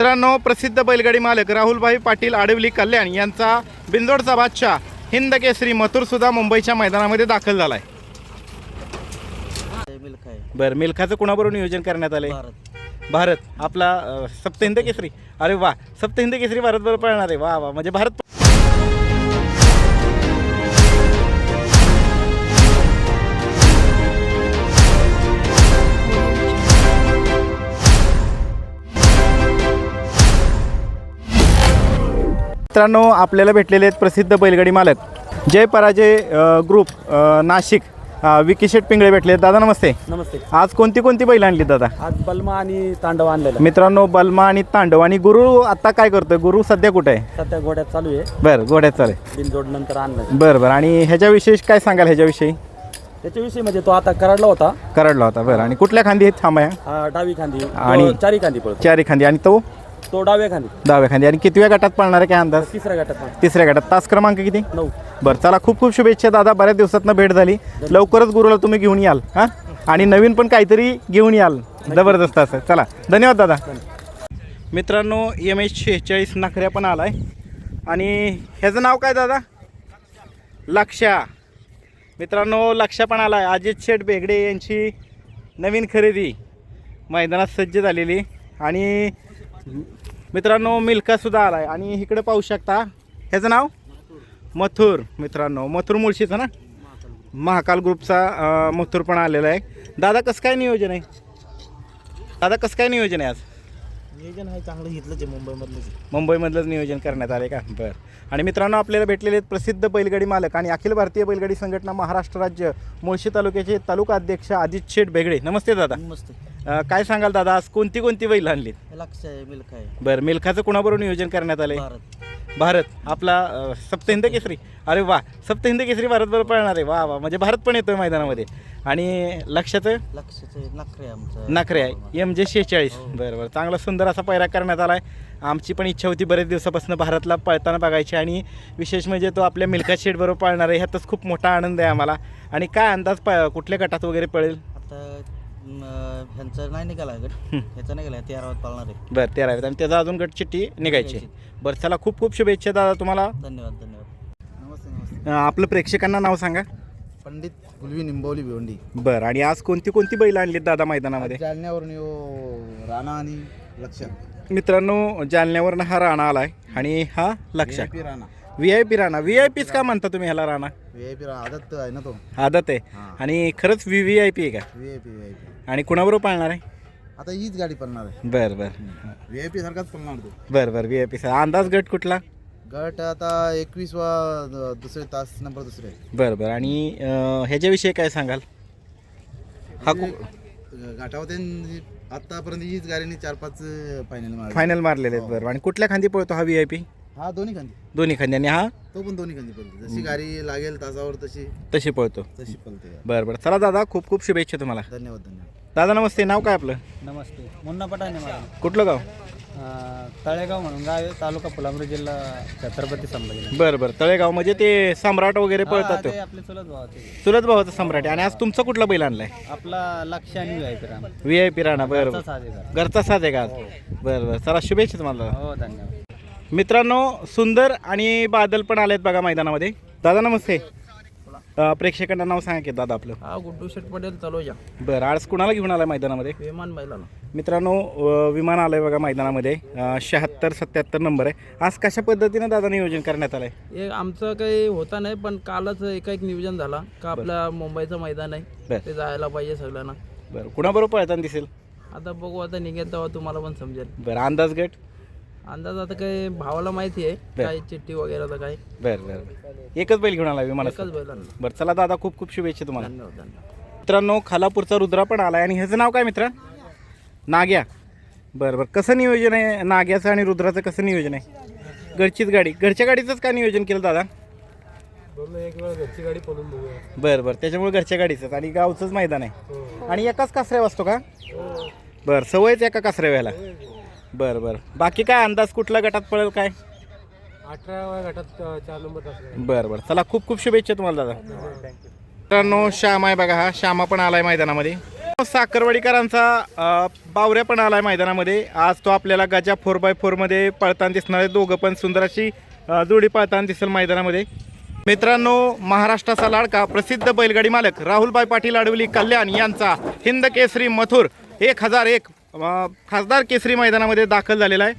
मित्रांनो प्रसिद्ध बैलगाडी मालक राहुलभाई पाटील आडवली कल्याण यांचा बिंदोडचा बादशाह हिंद केसरी मथुर सुद्धा मुंबईच्या मैदानामध्ये दाखल झालाय. बरं मिल्खाचं कोणाबरोबर नियोजन करण्यात आलंय? भारत. भारत आपला अं, सप्त हिंद केसरी. अरे वा सप्त हिंद केसरी भारत बरोबर पळणार आहे. वा वा म्हणजे भारत मित्रांनो आपल्याला भेटलेले आहेत प्रसिद्ध बैलगाडी मालक जय पराजय ग्रुप नाशिक अ, विकी शेट पिंगळे भेटले दादा नमस्ते. नमस्ते. आज कोणती कोणती बैल आणली दादा? आज बलमा आणि तांडव आणलेला. मित्रांनो बलमा आणि तांडव. आणि गुरु आता काय करतोय? गुरु सध्या कुठे आहे? सध्या घोड्यात चालू आहे. बरं गोड्यात चालेल बिनजोड नंतर आणलं. बरं बरं. आणि ह्याच्याविषयी काय सांगाल ह्याच्याविषयी? त्याच्याविषयी म्हणजे तो आता कराडला होता. कराडला होता बरं. आणि कुठल्या खांदी आहेत? थांबा डावी खांदी. आणि- चारी खांदी चारी खांदी. आणि तो? तो डाव्या खांदी डाव्या खांदी आणि कितव्या गटात पळणार आहे काय अंदाज? तिसऱ्या गटात. तिसऱ्या गटात. तास क्रमांक किती? नऊ. बरं चला खूप खूप शुभेच्छा दादा. बऱ्याच दिवसातनं भेट झाली. लवकरच गुरुला तुम्ही घेऊन याल हां? आणि नवीन पण काहीतरी घेऊन याल. जबरदस्त असं. चला धन्यवाद दादा. मित्रांनो एम एच शेहेचाळीस नखऱ्या पण आलाय. आणि ह्याचं नाव काय दादा? लक्षा. मित्रांनो लक्षा पण आलाय. अजित शेठ बेगडे यांची नवीन खरेदी. मैदानात सज्ज झालेली. आणि मित्रांनो मिल्कासुद्धा आलाय. आणि इकडे पाहू शकता ह्याचं नाव? मथुर मित्रांनो. मथुर मुळशीचा ना? महाकाल ग्रुपचा मथुर पण आलेला आहे. दादा कसं काय नियोजन आहे? दादा कसं काय नियोजन आहे आज? नियोजन आहे चांगलं घेतलंच आहे मुंबईमधलं मुंबईमधलंच नियोजन करण्यात आले का? बरं. आणि मित्रांनो आपल्याला भेटलेले आहेत प्रसिद्ध बैलगाडी मालक आणि अखिल भारतीय बैलगाडी संघटना महाराष्ट्र राज्य मुळशी तालुक्याचे तालुका अध्यक्ष आदित शेठ बेगडे. नमस्ते दादा. मस्त अं, काय सांगाल दादा आज कोणती कोणती बैल आणली लक्ष आहे मिल्क आहे. बरं मिल्खाचं कोणाबरोबर नियोजन करण्यात आलं भारत. भारत आपला अ, सप्त हिंद केसरी. अरे वा सप्त हिंद केसरी भारत बरोबर पळणार आहे. वा वा म्हणजे भारत पण येतोय मैदानामध्ये. आणि लक्षाचं? लक्षाचे नखरे आमचं. नखरे आहे. एम जे शेहेचाळीस. बरं बरं. चांगला सुंदर असा पैरा करण्यात आला आहे आमची पण इच्छा होती बरेच दिवसापासून भारतला पळताना बघायची. आणि विशेष म्हणजे तो आपल्या मिल्का शेड बरोबर पळणार आहे. ह्यातच खूप मोठा आनंद आहे आम्हाला. आणि काय अंदाज प कुठल्या गटात वगैरे पळेल? आता ह्यांचं नाही निघाला गट. ह्याचा निघाला तेरावात पाळणार आहे. बरं तेरा आणि त्याचा अजून गट चिठ्ठी निघायची. बरं चला खूप खूप शुभेच्छा दादा तुम्हाला. धन्यवाद धन्यवाद. नमस्ते नमस्ते. अ, आपलं प्रेक्षकांना नाव सांगा. पंडित गुलवी निंबवली भिवंडी. बरं आणि आज कोणती कोणती बैल आणलीत दादा मैदानामध्ये? जालन्यावरून यो राणा आणि लक्ष मित्रांनो जालन्यावरनं हा राणा आलाय आणि हा Laksh P Rana. V I P Rana. V I peach का म्हणता तुम्ही ह्याला राणा? आदत आहे ना तो. आदत आहे. हां. आणि खरंच व्ही व्ही आय पी आहे का? आणि कुणाबरोबर पाळणार आहे? आता हीच गाडी पळणार आहे. बरं बरं. व्ही आय पी सारखाच पळणार तो. बरं बरं. व्ही आय पी अंदाज गट कुठला? गट आता एकवीस वा दुसरे तास नंबर दुसरे. बरं बरं. आणि अं, ह्याच्याविषयी काय सांगाल? हा कु घाटावर त्यांनी आतापर्यंत हीच गाडीने चार पाच फायनल मारले. फायनल मारलेले आहेत. बरं. आणि कुठल्या खांदी पळतो हा व्ही आय पी हा दोन्ही खांदी. दोन्ही खांदी. आणि हा? तो पण दोन्ही खांदी पळते. जशी गाडी लागेल तासावर तशी. तशी पळतो. तशी पळते बरं बरं. चला दादा खूप खूप शुभेच्छा तुम्हाला. धन्यवाद धन्यवाद. दादा नमस्ते. नाव काय आपलं? नमस्ते. मुन्ना पटाने मला कुठलं गाव? तळेगाव म्हणून गाव आहे. तालुका फुलांब्री जिल्हा छत्रपती संभाजी बरं बरं. तळेगाव म्हणजे ते सम्राट वगैरे पळतात तो. आपले चुलत भाव चुलत भावाचा सम्राट. आहे आणि आज तुमचा कुठला बैल आणलाय? आपला लक्ष आणि V I P Ram. V I P Rana. बरं घरचा साथ आहे का आज बरं बरं. चला शुभेच्छा तुम्हाला हो धन्यवाद. मित्रांनो सुंदर आणि बादल पण आलेत बघा मैदानामध्ये. दादा नमस्ते. अं, प्रेक्षकांना नाव सांगा की दादा आपलं. हा गुड्डू शेट पटेल तलोजा बरं आज कुणाला घेऊन आलाय मैदानामध्ये? विमान बैलाला. मित्रांनो अं, विमान आलंय बघा मैदानामध्ये. शहात्तर सत्याहत्तर नंबर आहे. आज कशा पद्धतीनं दादा नियोजन करण्यात आलंय? हे आमचं काही होता नाही पण कालच एकाएक नियोजन झाला. का आपल्या मुंबईचं मैदान आहे. ते जायला पाहिजे सगळ्यांना. बरं कुणाबरोबर पळताना दिसेल? आता बघू आता निघेल तेव्हा तुम्हाला पण समजेल. बरं अंदाज गट? अंदाज आता काही भावाला माहिती आहे काय चिठ्ठी वगैरे आता काय बरं बरं एकच बैल घेऊन आला विमानात एकच बैलांना. बरं चला दादा खूप खूप शुभेच्छा तुम्हाला. धन्यवाद धन्यवाद. मित्रांनो खालापूरचा रुद्रा पण आलाय आणि ह्याचं नाव काय मित्र? नाग्या. बरं बरं. कसं नियोजन आहे नाग्याचं आणि रुद्राचं कसं नियोजन आहे? घरचीच गाडी. घरच्या गाडीचंच का नियोजन केलं दादा? एक वेळा घरची गाडी पळून बघूया. बरं बरं. त्याच्यामुळे घरच्या गाडीचंच आणि गावचंच मैदान आहे. आणि एकाच कासऱ्या वाजतो का? बरं सवयच एका कासऱ्या व्हायला बरं बरं. बाकी काय अंदाज कुठल्या गटात पडेल काय? अठरा गटात चार नंबर तास बरं बरं. चला खूप खूप शुभेच्छा तुम्हाला दादा. मित्रांनो श्याम आहे बघा हा. श्यामा पण आलाय मैदानामध्ये. साखरवाडीकरांचा अ, बावऱ्या पण आलाय मैदानामध्ये. आज तो आपल्याला गजा फोर बाय फोरमध्ये पळताना दिसणार आहे. दोघं पण सुंदर अशी अ, जोडी पळताना दिसेल मैदानामध्ये. मित्रांनो महाराष्ट्राचा लाडका प्रसिद्ध बैलगाडी मालक राहुलभाई पाटील अडवली कल्याण यांचा हिंद केसरी मथुर एक हजार एक अ, खासदार केसरी मैदानामध्ये दाखल झालेला आहे.